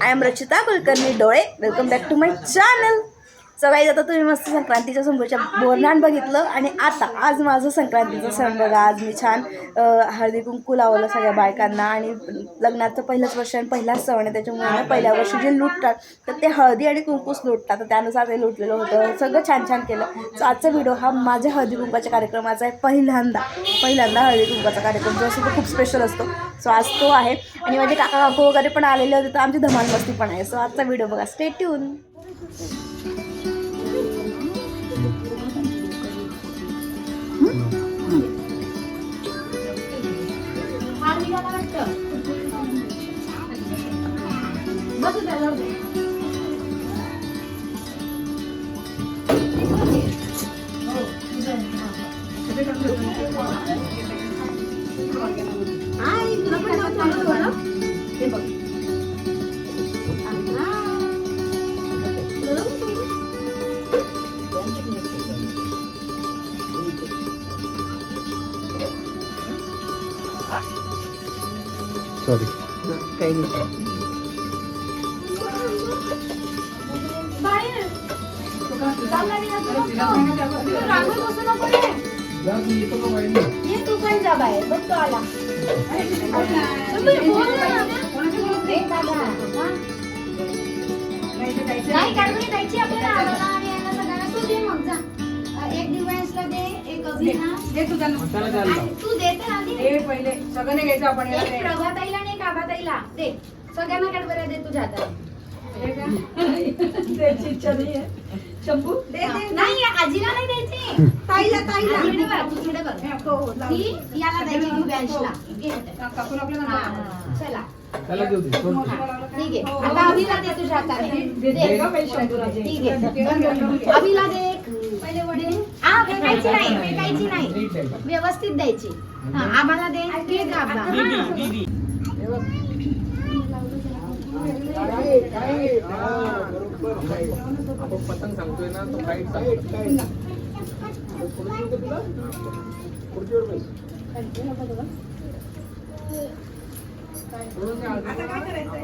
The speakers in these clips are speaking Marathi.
आय एम रचिता कुलकर्णी डोळे welcome back to my channel सगळ्यात आता तुम्ही मस्त संक्रांतीच्या समोरच्या बोरणान बघितलं आणि आता आज माझं संक्रांतीचा सण बघा. आज मी छान हळदी कुंकू लावलं सगळ्या बायकांना आणि लग्नाचं पहिलंच वर्ष आणि पहिलाच सण आहे. त्याच्यामुळे पहिल्या वर्षी जे लुटतात तर ते हळदी आणि कुंकूच लुटतात. तर त्यानुसार ते लुटलेलं होतं. सगळं छान छान केलं. सो आजचा व्हिडिओ हा माझ्या हळदी कुंकाच्या कार्यक्रमाचा आहे. पहिल्यांदा पहिल्यांदा हळदी कुंकाचा कार्यक्रम जो असतो तो खूप स्पेशल असतो. सो आज तो आहे. आणि माझे काका काकू वगैरे पण आलेले होते तर आमची धमाल मस्ती पण आहे. सो आजचा व्हिडिओ बघा. स्टे ट्यून হুম काही नाही काढून आपल्याला अ, एक डिवाइसला दे एक अभिना दे. तुझा तू देते आधी. हे पहिले. सगळं घ्यायचं आपण. प्रभाताईला आबाताईला दे. सगळ्यांना कॅडबऱ्या दे तुझ्या हातात. हे का? द्यायची इच्छा नाहीये. शंभू? दे दे. नाही आजीला नाही द्यायची. ताईला ताईला. बघ, बघ. हे, हो, याला द्यायची ते. हा. चला. त्याला घेऊ दे? ठीक आहे. हो, आता. अभिला दे तुझ्या हाताने. ठीक आहे. अभिला दे. पहिले हा फेकायची नाही फेकायची. व्यवस्थित द्यायची. हा आम्हाला दे. ग आबा आपण पतंग सांगतोय ना तो काहीच सांगतो आता काय करायचंय?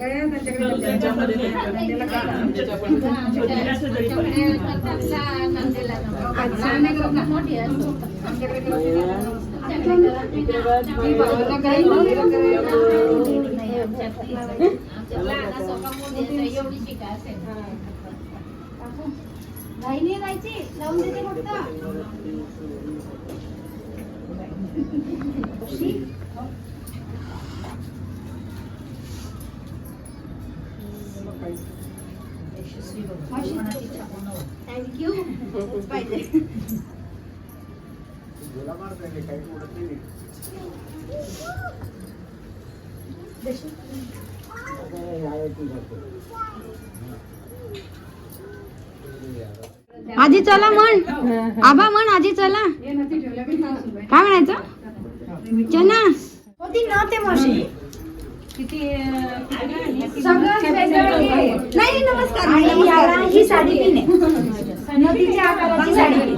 अगं, त्यांच्याकडे त्याला काय? लहान नाही करत ना. आमच्याकडे करत ना. आजी चला म्हण. आबा म्हण आजी चला. काय म्हणायचं? चना होती ना ते मावशी. नाही नमस्कार आणि याला ही साडी नदीच्या आकाराची साडी.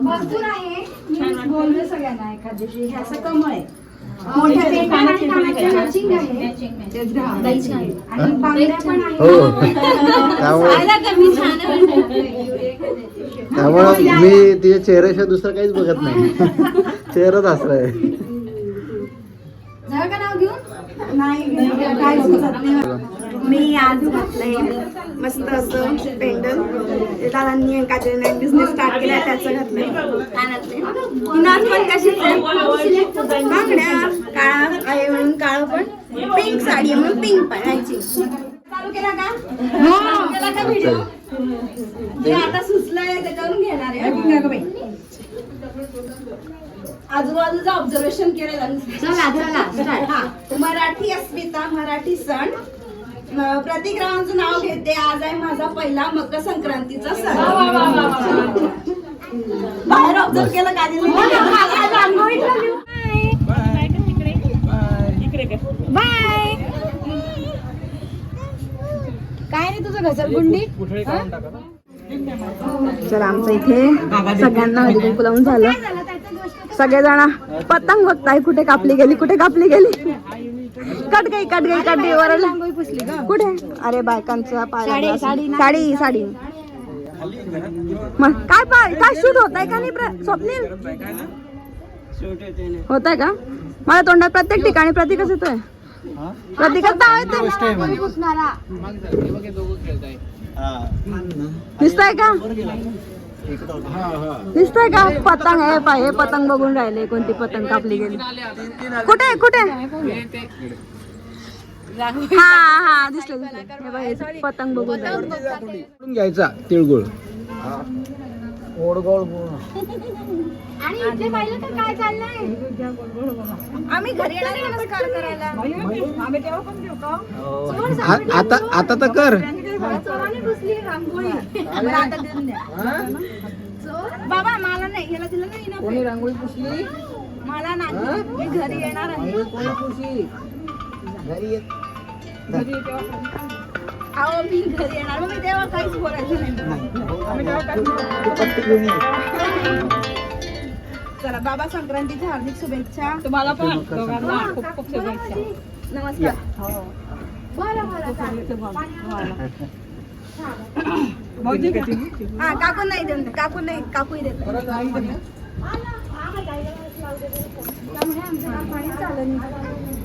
भरपूर आहे, आहे. आहे. मी बोलले सगळ्यांना दिवशी हे असं कमळ आहे. आहे. हो. आहेत. त्यामुळे मी तिच्या चेहऱ्याशिवाय दुसरं काहीच बघत नाही. चेहराच हसलाय झालं मी आज घातलंय मस्त असं पेंडल. दादांनी काजलने बिझनेस स्टार्ट केला त्याचं घातलंय. ही नाच पण आहे? बांगड्या काळा आहे म्हणून काळं पण. पिंक साडी आहे म्हणून पिंक पण यायची चालू केला का? चालू केला का व्हिडिओ जे आता सुचलंय त्याच्यावरून घेणार आहे. आजूबाजूचं ऑब्झर्वेशन केलं चला चला start. हा मराठी अस्मिता मराठी सण. प्रतिग्रहांचं नाव घेते. आज आहे माझा पहिला मकर संक्रांतीचा सण बाहेर ऑब्झर्व केलं का बाय काय रे तुझं घसरगुंडी चला आमचं इथे सगळ्यांना हळदी कुंकू लावून झालं. सगळेजण पतंग बघताय कुठे कापली गेली कुठे कापली गेली? कट गई कट गई कट गई वर कुठे? अरे बायकांचा पाय साडी, साडी मग काय पाय काय शूट होत आहे का नाही प्र- स्वप्नील? होत आहे का? मला तोंडात प्रत्येक ठिकाणी प्रतिकच येतोय. प्रतिकच पुसणारा दिसतंय का? दिसतंय का? पतंग आहे पाय हे पतंग बघून राहिले कोणती पतंग कापली गेली. कुठे कुठे हा हा दिसलं दिसलं. हे बघ, हे पतंग बघून राहिले. घ्यायचा तिळगुळ. आणि इथे पाहिलं तर काय चाललंय? आम्ही घरी येणार आहे नमस्कार करायला. आ- आता आता तर कर. चोराने पुसली रांगोळी. आता देऊन द्या. बाबा मला नाही. याला दिलं नाही ना कोणी रांगोळी पुसली? मला नाही. मी घरी येणार आहे. अहो मी घरी येणार. मग मी तेव्हा काहीच बोलायचं नाही. चला बाबा संक्रांतीच्या हार्दिक शुभेच्छा. तुम्हाला पण. खूप खूप शुभेच्छा. नमस्कार. हा. काकू नाही देऊन दे. काकू नाही काकूही देत.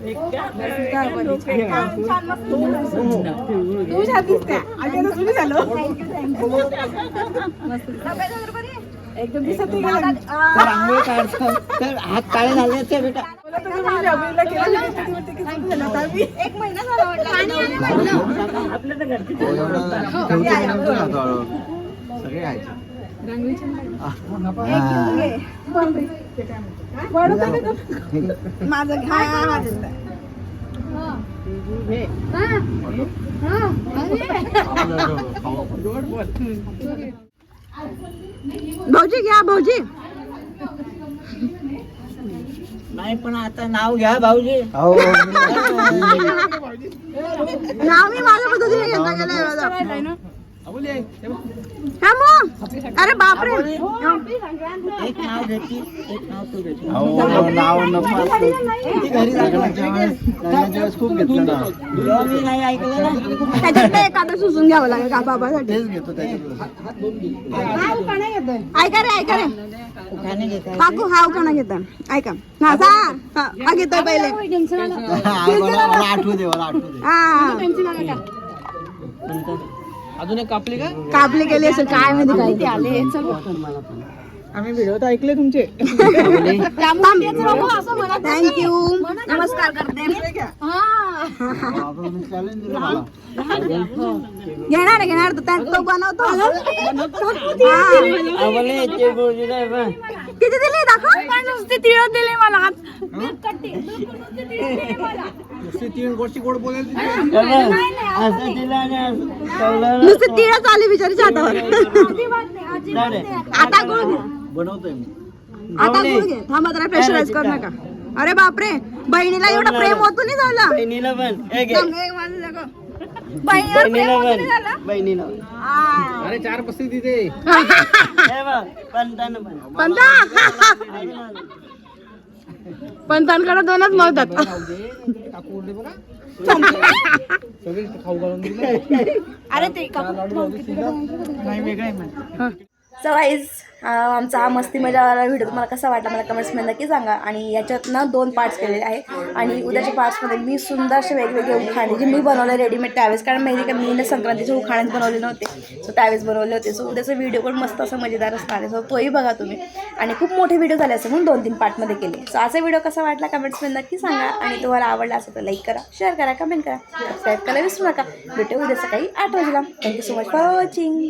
तू छान दिसते तुम्ही झालो? एकदम दिसत नाही का? मला तर तुम्ही जमिनीला केलं नाही, किती म्हणते की सुरू झालं आता मी. एक महिना झाला वाटलं. सगळे खायचे माझं घ्या. भाऊजी घ्या भाऊजी नाही पण आता नाव घ्या भाऊजी अहो नाव मी माझ्या पद्धतीने घेता गेलंय माझं. हा मग अरे बापरे. एक नाव घेती एक नाव तू घेती. अहो नाव नको असतं. लग्नाच्या वेळेस लग्नाच्या वेळेस खूप घेतलं ना. जेव्हा मी नाही ऐकलं ना. त्याच्यात एखादं सुसून घ्यावं लागेल का बाबासाठी? तेच घेतो त्याच्यात. ऐका रे ऐका रे. काकू हा उखाणा घेता ऐका. हा सा हा घेतोय पहिले. आठवू दे आठवू दे. हा. अजून एक कापली का? कापली गेली असेल काय माहिती काय आले आम्ही व्हिडिओ तर ऐकले तुमचे. थँक्यू नमस्कार करते. घेणार आहे, घेणार तो त्या- तो बनवतो. किती दिले? दाखव. नुसते तिळ दिले मला. असं दिलं आणि असं ठेवलं. नुसते तिळच आले बिचारीच्या हातावर आता गुळ घे. बनवतोय मी. आता गुळ घे. थांबा जरा प्रेशराईज कर नका. अरे बापरे. बहिणीला एवढं प्रेम होतो नाही झालं. बहिणीला पण. हे घे. दम एक माझं जगं. बहिणीवर प्रेम बहिणीला होतो पण. नाही झालं? बहिणीला पण. आ. अरे चार पस्ती तिथे. हे बघ पंतानं पण. पंता? पंतांकडे दोनच सगळे खाऊ घालून दिले अरे ते नाही वेगळे सो वाईज आमचा हा मस्ती मजावाला व्हिडिओ तुम्हाला कसा वाटला मला कमेंट्समध्ये नक्की सांगा. आणि याच्यात ना दोन पार्ट्स केलेले आहे आणि उद्याच्या पार्ट्समध्ये मी सुंदरसे वेगवेगळे उखाणे जे मी बनवले रेडीमेड त्यावेळेस. कारण माहिती का मी ना संक्रांतीचे उखाणेच बनवले नव्हते. सो त्यावेळेस बनवले होते. सो उद्याचा व्हिडिओ पण मस्त असं मजेदार असणार आहे. सो तोही बघा तुम्ही. आणि खूप मोठे व्हिडिओ झाले असे म्हणून दोन तीन पार्टमध्ये केले. सो असा व्हिडिओ कसा वाटला कमेंट्समध्ये नक्की सांगा. आणि तुम्हाला आवडला असेल तर लाईक करा शेअर करा कमेंट करा. सबस्क्राईब करायला विसरू नका. भेटू उद्या सकाळी आठ वाजेला. Thank you so much for watching